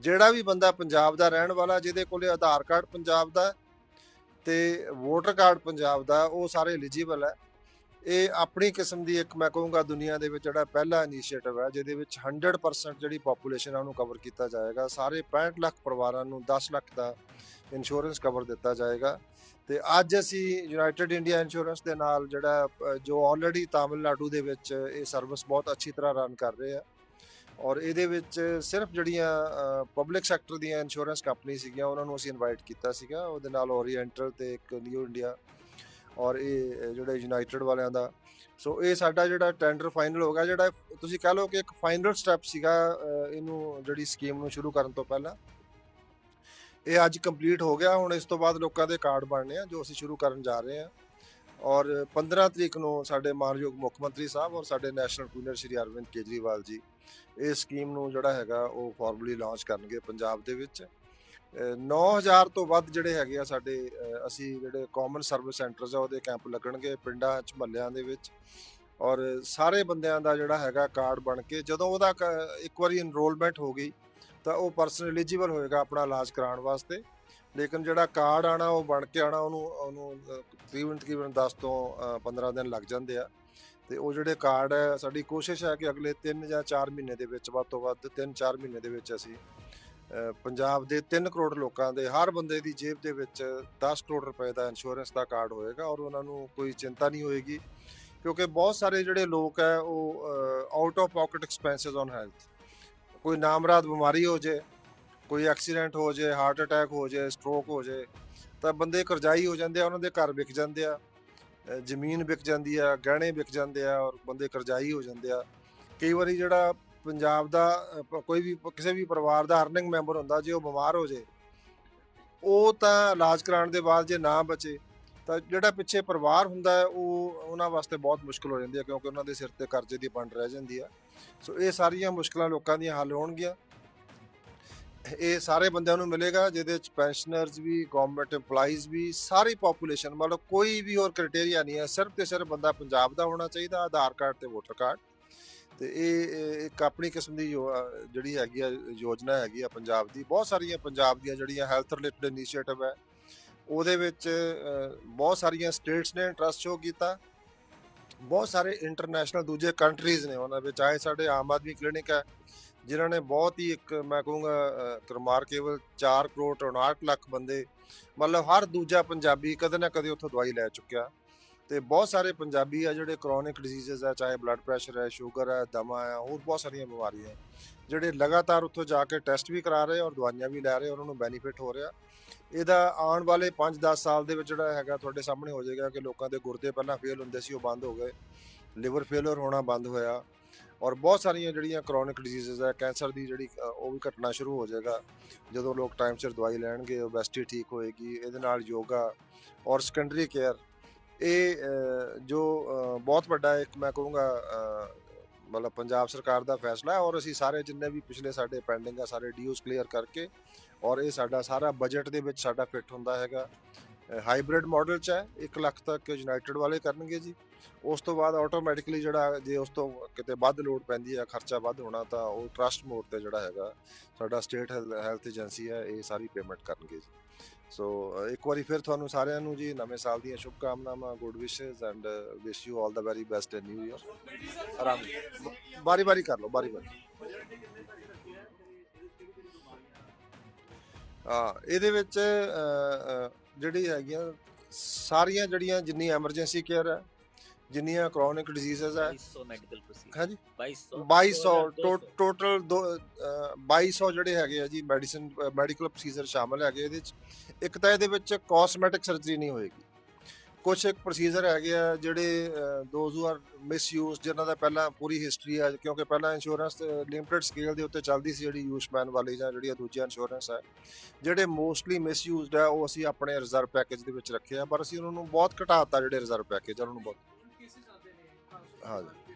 ਜਿਹੜਾ ਵੀ ਬੰਦਾ ਪੰਜਾਬ ਦਾ ਰਹਿਣ ਵਾਲਾ, ਜਿਹਦੇ ਕੋਲੇ ਆਧਾਰ ਕਾਰਡ ਪੰਜਾਬ ਦਾ ਹੈ ਤੇ ਵੋਟਰ ਕਾਰਡ ਪੰਜਾਬ ਦਾ ਉਹ ਸਾਰੇ ਐਲੀਜੀਬਲ ਹੈ। ਇਹ ਆਪਣੀ ਕਿਸਮ ਦੀ ਇੱਕ ਮੈਂ ਕਹੂੰਗਾ ਦੁਨੀਆ ਦੇ ਵਿੱਚ ਜਿਹੜਾ ਪਹਿਲਾ ਇਨੀਸ਼ੀਏਟਿਵ ਹੈ, ਜਿਹਦੇ ਵਿੱਚ 100% ਜਿਹੜੀ ਪੋਪੂਲੇਸ਼ਨ ਹੈ ਉਹਨੂੰ ਕਵਰ ਕੀਤਾ ਜਾਏਗਾ। ਸਾਰੇ 65 ਲੱਖ ਪਰਿਵਾਰਾਂ ਨੂੰ 10 ਲੱਖ ਦਾ ਇੰਸ਼ੋਰੈਂਸ ਕਵਰ ਦਿੱਤਾ ਜਾਏਗਾ। ਤੇ ਅੱਜ ਅਸੀਂ ਯੂਨਾਈਟਿਡ ਇੰਡੀਆ ਇੰਸ਼ੋਰੈਂਸ ਦੇ ਨਾਲ ਜਿਹੜਾ ਜੋ ਆਲਰੇਡੀ ਤਾਮਿਲਨਾਡੂ ਦੇ ਵਿੱਚ ਇਹ ਸਰਵਿਸ ਬਹੁਤ ਅੱਛੀ ਤਰ੍ਹਾਂ ਰਨ ਕਰ ਰਹੇ ਆ। ਔਰ ਇਹਦੇ ਵਿੱਚ ਸਿਰਫ ਜਿਹੜੀਆਂ ਪਬਲਿਕ ਸੈਕਟਰ ਦੀਆਂ ਇੰਸ਼ੋਰੈਂਸ ਕੰਪਨੀ ਸੀਗੀਆਂ ਉਹਨਾਂ ਨੂੰ ਅਸੀਂ ਇਨਵਾਈਟ ਕੀਤਾ ਸੀਗਾ। ਉਹਦੇ ਨਾਲ ਓਰੀਐਂਟਲ ਤੇ ਇੱਕ ਨਿਊ ਇੰਡੀਆ ਔਰ ਇਹ ਅ, ਜਿਹੜੇ ਯੂਨਾਈਟਿਡ ਵਾਲਿਆਂ ਦਾ। ਸੋ ਇਹ ਸਾਡਾ ਜਿਹੜਾ ਟੈਂਡਰ ਫਾਈਨਲ ਹੋ ਗਿਆ ਜਿਹੜਾ ਤੁਸੀਂ ਕਹ ਲਓ ਕਿ ਇੱਕ ਫਾਈਨਲ ਸਟੈਪ ਸੀਗਾ ਇਹਨੂੰ ਜਿਹੜੀ ਸਕੀਮ ਨੂੰ ਸ਼ੁਰੂ ਕਰਨ ਤੋਂ ਪਹਿਲਾਂ। ਇਹ ਅੱਜ ਕੰਪਲੀਟ ਹੋ ਗਿਆ। ਹੁਣ ਇਸ ਤੋਂ ਬਾਅਦ ਲੋਕਾਂ ਦੇ ਕਾਰਡ ਬਣਨੇ ਆ ਜੋ ਅਸੀਂ ਸ਼ੁਰੂ ਕਰਨ ਜਾ ਰਹੇ ਹਾਂ ਔਰ 15 ਤਰੀਕ ਨੂੰ ਸਾਡੇ ਮਾਨਯੋਗ ਮੁੱਖ ਮੰਤਰੀ ਸਾਹਿਬ ਔਰ ਸਾਡੇ ਨੈਸ਼ਨਲ ਪ੍ਰੀਮੀਅਰ ਸ਼੍ਰੀ ਅਰਵਿੰਦ ਕੇਜਰੀਵਾਲ ਜੀ ਇਸ ਸਕੀਮ ਨੂੰ ਜਿਹੜਾ ਹੈਗਾ ਉਹ ਫਾਰਮਲੀ ਲਾਂਚ ਕਰਨਗੇ ਪੰਜਾਬ ਦੇ ਵਿੱਚ। ਅਹ 9000 ਤੋਂ ਵੱਧ ਜਿਹੜੇ ਹੈਗੇ ਆ ਸਾਡੇ ਅਸੀਂ ਜਿਹੜੇ ਕਾਮਨ ਸਰਵਿਸ ਸੈਂਟਰਸ ਆ ਉਹਦੇ ਕੈਂਪ ਲੱਗਣਗੇ ਪਿੰਡਾਂ 'ਚ, ਮਹੱਲਿਆਂ ਦੇ ਵਿੱਚ। ਔਰ ਸਾਰੇ ਬੰਦਿਆਂ ਦਾ ਜਿਹੜਾ ਹੈਗਾ ਕਾਰਡ ਬਣ ਕੇ ਜਦੋਂ ਉਹਦਾ ਕ- ਇੱਕ ਵਾਰੀ ਐਨਰੋਲਮੈਂਟ ਹੋ ਗਈ ਤਾਂ ਉਹ ਪਰਸਨ ਐਲੀਜੀਬਲ ਹੋਏਗਾ ਆਪਣਾ ਇਲਾਜ ਕਰਾਉਣ ਵਾਸਤੇ। ਲੇਕਿਨ ਜਿਹੜਾ ਕਾਰਡ ਆਣਾ ਉਹ ਬਣ ਕੇ ਆਣਾ ਉਹਨੂੰ ਉਹਨੂੰ ਤਕਰੀਬਨ ਤਕਰੀਬਨ 10 ਤੋਂ ਅਹ, 15 ਦਿਨ ਲੱਗ ਜਾਂਦੇ ਆ। ਤੇ ਉਹ ਜਿਹੜੇ ਕਾਰਡ ਹੈ ਸਾਡੀ ਕੋਸ਼ਿਸ਼ ਹੈ ਕਿ ਅਗਲੇ 3 ਜਾਂ 4 ਮਹੀਨੇ ਦੇ ਵਿੱਚ ਵੱਧ ਤੋਂ ਵੱਧ 3-4 ਮਹੀਨੇ ਦੇ ਵਿੱਚ ਅਸੀਂ ਪੰਜਾਬ ਦੇ 3 ਕਰੋੜ ਲੋਕਾਂ ਦੇ ਹਰ ਬੰਦੇ ਦੀ ਜੇਬ ਦੇ ਵਿੱਚ 10 ਕਰੋੜ ਰੁਪਏ ਦਾ ਇੰਸ਼ੋਰੈਂਸ ਦਾ ਕਾਰਡ ਹੋਏਗਾ ਔਰ ਉਹਨਾਂ ਨੂੰ ਕੋਈ ਚਿੰਤਾ ਨਹੀਂ ਹੋਏਗੀ। ਕਿਉਂਕਿ ਬਹੁਤ ਸਾਰੇ ਜਿਹੜੇ ਲੋਕ ਹੈ ਉਹ out of pocket expenses on health ਕੋਈ ਨਾਮਰਾਦ ਬਿਮਾਰੀ ਹੋ ਜੇ ਕੋਈ ਐਕਸੀਡੈਂਟ ਹੋ ਜੇ ਹਾਰਟ ਅਟੈਕ ਹੋ ਜੇ ਸਟ੍ਰੋਕ ਹੋ ਜੇ ਤਾਂ ਬੰਦੇ ਕਰਜ਼ਾਈ ਹੋ ਜਾਂਦੇ ਆ, ਉਹਨਾਂ ਦੇ ਘਰ ਵਿਕ ਜਾਂਦੇ ਆ ਜ਼ਮੀਨ ਵਿਕ ਜਾਂਦੀ ਆ, ਗਹਿਣੇ ਵਿਕ ਜਾਂਦੇ ਆ ਔਰ ਬੰਦੇ ਕਰਜ਼ਾਈ ਹੋ ਜਾਂਦੇ ਆ। ਕਈ ਵਾਰੀ ਜਿਹੜਾ ਪੰਜਾਬ ਦਾ ਕੋਈ ਵੀ, ਕਿਸੇ ਵੀ ਪਰਿਵਾਰ ਦਾ ਅਰਨਿੰਗ ਮੈਂਬਰ ਹੁੰਦਾ, ਜੇ ਉਹ ਬਿਮਾਰ ਹੋ ਜੇ ਉਹ ਤਾਂ ਇਲਾਜ ਕਰਾਉਣ ਦੇ ਬਾਅਦ ਜੇ ਨਾ ਬਚੇ, ਤਾਂ ਜਿਹੜਾ ਪਿੱਛੇ ਪਰਿਵਾਰ ਹੁੰਦਾ ਹੈ, ਉਹ ਉਹਨਾਂ ਵਾਸਤੇ ਬਹੁਤ ਮੁਸ਼ਕਲ ਹੋ ਜਾਂਦੀ ਹੈ ਕਿਉਂਕਿ ਉਹਨਾਂ ਦੇ ਸਿਰ ਤੇ ਕਰਜ਼ੇ ਦੀ ਵੰਡ ਰਹਿ ਜਾਂਦੀ ਆ। ਸੋ ਇਹ ਸਾਰੀਆਂ ਮੁਸ਼ਕਲਾਂ ਲੋਕਾਂ ਦੀਆਂ ਹੱਲ ਹੋਣਗੀਆਂ। ਇਹ ਸਾਰੇ ਬੰਦਿਆਂ ਨੂੰ ਮਿਲੇਗਾ, ਜਿਹਦੇ ਵਿੱਚ ਪੈਨਸ਼ਨਰਸ ਵੀ ਗਵਰਨਮੈਂਟ EMPLOYEES ਵੀ, ਸਾਰੀ ਪੋਪੂਲੇਸ਼ਨ ਮਤਲਬ ਕੋਈ ਵੀ ਹੋਰ ਕ੍ਰਾਈਟੇਰੀਆ ਨਹੀਂ ਹੈ। ਸਿਰਫ ਤੇ ਸਿਰਫ ਬੰਦਾ ਪੰਜਾਬ ਦਾ ਹੋਣਾ ਚਾਹੀਦਾ, ਆਧਾਰ ਕਾਰਡ ਤੇ ਵੋਟਰ ਕਾਰਡ ਤੇ ਇਹ ਇੱਕ ਆਪਣੀ ਕਿਸਮ ਦੀ ਯੋ- ਜਿਹੜੀ ਹੈਗੀ ਆ, ਯੋਜਨਾ ਹੈਗੀ ਆ ਪੰਜਾਬ ਦੀ। ਬਹੁਤ ਸਾਰੀਆਂ ਪੰਜਾਬ ਦੀਆਂ ਜਿਹੜੀਆਂ ਹੈਲਥ ਰਿਲੇਟਡ ਇਨੀਸ਼ੀਏਟਿਵ ਹੈ, ਉਹਦੇ ਵਿੱਚ ਬਹੁਤ ਸਾਰੀਆਂ ਸਟੇਟਸ ਨੇ ਇੰਟਰਸਟ ਸ਼ੋ ਕੀਤਾ। ਬਹੁਤ ਸਾਰੇ ਇੰਟਰਨੈਸ਼ਨਲ ਦੂਜੇ ਕੰਟਰੀਜ਼ ਨੇ ਉਹਨਾਂ ਵਿੱਚ ਆਏ ਸਾਡੇ ਆਮ ਆਦਮੀ ਕਲੀਨਿਕ ਹੈ ਜਿਨ੍ਹਾਂ ਨੇ ਬਹੁਤ ਹੀ ਇੱਕ ਮੈਂ ਕਹੂੰਗਾ ਰਿਮਾਰਕੇਬਲ 4 ਕਰੋੜ 59 ਲੱਖ ਬੰਦੇ, ਮਤਲਬ ਹਰ ਦੂਜਾ ਪੰਜਾਬੀ ਕਦੇ ਨਾ ਕਦੇ ਉੱਥੋਂ ਦਵਾਈ ਲੈ ਚੁੱਕਿਆ। ਤੇ ਬਹੁਤ ਸਾਰੇ ਪੰਜਾਬੀ ਆ ਜਿਹੜੇ ਕ੍ਰੋਨਿਕ ਡਿਜ਼ੀਜ਼ਸ ਆ, ਚਾਹੇ ਬਲੱਡ ਪ੍ਰੈਸ਼ਰ ਹੈ ਸ਼ੂਗਰ ਹੈ ਦਮਾ ਹੈ ਹੋਰ ਬਹੁਤ ਸਾਰੀਆਂ ਬਿਮਾਰੀਆਂ ਜਿਹੜੇ ਲਗਾਤਾਰ ਉੱਥੋਂ ਜਾ ਕੇ ਟੈਸਟ ਵੀ ਕਰਾ ਰਹੇ ਔਰ ਦਵਾਈਆਂ ਵੀ ਲੈ ਰਹੇ ਉਹਨਾਂ ਨੂੰ ਬੈਨੀਫਿਟ ਹੋ ਰਿਹਾ। ਇਹਦਾ ਆਉਣ ਵਾਲੇ 5-10 ਸਾਲ ਦੇ ਵਿੱਚ ਜਿਹੜਾ ਹੈਗਾ ਤੁਹਾਡੇ ਸਾਹਮਣੇ ਹੋ ਜਾਏਗਾ ਕਿ ਲੋਕਾਂ ਦੇ ਗੁਰਦੇ ਪਹਿਲਾਂ ਫੇਲ ਹੁੰਦੇ ਸੀ, ਉਹ ਬੰਦ ਹੋ ਗਏ। ਲਿਵਰ ਫੇਲਰ ਹੋਣਾ ਬੰਦ ਹੋਇਆ। ਔਰ ਬਹੁਤ ਸਾਰੀਆਂ ਜਿਹੜੀਆਂ ਕ੍ਰੋਨਿਕ ਡਿਜ਼ੀਜ਼ਸ ਹੈ ਕੈਂਸਰ ਦੀ ਜਿਹੜੀ ਉਹ ਵੀ ਘਟਣਾ ਸ਼ੁਰੂ ਹੋ ਜਾਏਗਾ। ਜਦੋਂ ਲੋਕ ਟਾਈਮ ਸਿਰ ਦਵਾਈ ਲੈਣਗੇ ਓਬੈਸਿਟੀ ਠੀਕ ਹੋਏਗੀ, ਇਹਦੇ ਨਾਲ ਯੋਗਾ ਔਰ ਸੈਕੰਡਰੀ ਕੇਅਰ ਇਹ ਜੋ ਬਹੁਤ ਵੱਡਾ ਇੱਕ ਮੈਂ ਕਹੂੰਗਾ ਮਤਲਬ ਪੰਜਾਬ ਸਰਕਾਰ ਦਾ ਫੈਸਲਾ ਹੈ ਔਰ ਅਸੀਂ ਸਾਰੇ ਜਿੰਨੇ ਵੀ ਪਿਛਲੇ ਸਾਡੇ ਪੈਂਡਿੰਗ ਆ, ਸਾਰੇ ਡੀਓਸ ਕਲੀਅਰ ਕਰਕੇ ਔਰ ਇਹ ਸਾਡਾ ਸਾਰਾ ਬਜਟ ਦੇ ਵਿੱਚ ਸਾਡਾ ਫਿੱਟ ਹੁੰਦਾ ਹੈਗਾ। ਹਾਈਬ੍ਰਿਡ ਮਾਡਲ ਚ ਹੈ 1 ਲੱਖ ਤੱਕ ਯੂਨਾਈਟਿਡ ਵਾਲੇ ਕਰਨਗੇ ਜੀ। ਉਸ ਤੋਂ ਬਾਅਦ ਆਟੋਮੈਟਿਕਲੀ ਜਿਹੜਾ ਜੇ ਉਸ ਤੋਂ ਕਿਤੇ ਵੱਧ ਲੋਡ ਪੈਂਦੀ ਹੈ, ਖਰਚਾ ਵੱਧ ਹੋਣਾ, ਤਾਂ ਉਹ ਟਰਸਟ ਮੋਡ ਤੇ ਜਿਹੜਾ ਹੈਗਾ, ਸਾਡਾ ਸਟੇਟ ਹੈਲਥ ਏਜੰਸੀ ਹੈ, ਇਹ ਸਾਰੀ ਪੇਮੈਂਟ ਕਰਨਗੇ ਜੀ। ਸੋ ਇੱਕ ਵਾਰੀ ਫਿਰ ਤੁਹਾਨੂੰ ਸਾਰਿਆਂ ਨੂੰ ਜੀ, ਨਵੇਂ ਸਾਲ ਦੀਆਂ ਸ਼ੁਭ ਕਾਮਨਾਵਾਂ good wishes and wish you all the very best in new year ਆਰਾਮ ਬਾਰੀ ਬਾਰੀ ਕਰ ਲਓ, ਬਾਰੀ ਬਾਰੀ। ਹਾਂ, ਇਹਦੇ ਵਿੱਚ ਜਿਹੜੀ ਹੈਗੀਆਂ ਸਾਰੀਆਂ ਜਿਹੜੀਆਂ ਜਿੰਨੀ ਐਮਰਜੈਂਸੀ ਕੇਅਰ ਹੈ ਜਿੰਨੀਆਂ ਕ੍ਰੋਨਿਕ ਡਿਜ਼ੀਜ਼ਸ ਹੈ 2200 ਮੈਡੀਕਲ ਪ੍ਰੋਸੀਜਰ ਹਾਂਜੀ। 2200 2200 ਟੋਟਲ 2200 ਜਿਹੜੇ ਹੈਗੇ ਆ ਜੀ ਮੈਡੀਸਨ ਮੈਡੀਕਲ ਪ੍ਰੋਸੀਜਰ ਸ਼ਾਮਲ ਹੈਗੇ ਇਹਦੇ ਵਿੱਚ ਇੱਕ ਤਾਂ ਇਹਦੇ ਵਿੱਚ ਕਾਸਮੈਟਿਕ ਸਰਜਰੀ ਨਹੀਂ ਹੋਏਗੀ। ਕੁਝ ਇੱਕ ਪ੍ਰੋਸੀਜਰ ਹੈਗੇ ਆ ਜਿਹੜੇ ਦੋਜ਼ ਹੂ ਆਰ ਮਿਸਯੂਜ਼ ਜਿਨ੍ਹਾਂ ਦਾ ਪਹਿਲਾਂ ਪੂਰੀ ਹਿਸਟਰੀ ਹੈ ਕਿਉਂਕਿ ਪਹਿਲਾਂ ਇੰਸ਼ੋਰੈਂਸ ਲਿਮਟਿਡ ਸਕੇਲ ਦੇ ਉੱਤੇ ਚੱਲਦੀ ਸੀ ਜਿਹੜੀ ਯੂਸ਼ਮੈਨ ਵਾਲੀ ਜਾਂ ਜਿਹੜੀਆਂ ਦੂਜੀਆਂ ਇੰਸ਼ੋਰੈਂਸ ਹੈ ਜਿਹੜੇ ਮੋਸਟਲੀ ਮਿਸਯੂਜ਼ਡ ਹੈ ਉਹ ਅਸੀਂ ਆਪਣੇ ਰਿਜ਼ਰਵ ਪੈਕੇਜ ਦੇ ਵਿੱਚ ਰੱਖੇ ਆ, ਪਰ ਅਸੀਂ ਉਹਨਾਂ ਨੂੰ ਬਹੁਤ ਘਟਾਤਾ ਜਿਹੜੇ ਰਿਜ਼ਰਵ ਪੈਕੇਜ ਆ, ਉਹਨਾਂ ਨੂੰ ਬਹੁਤ। ਹਾਂ ਜੀ।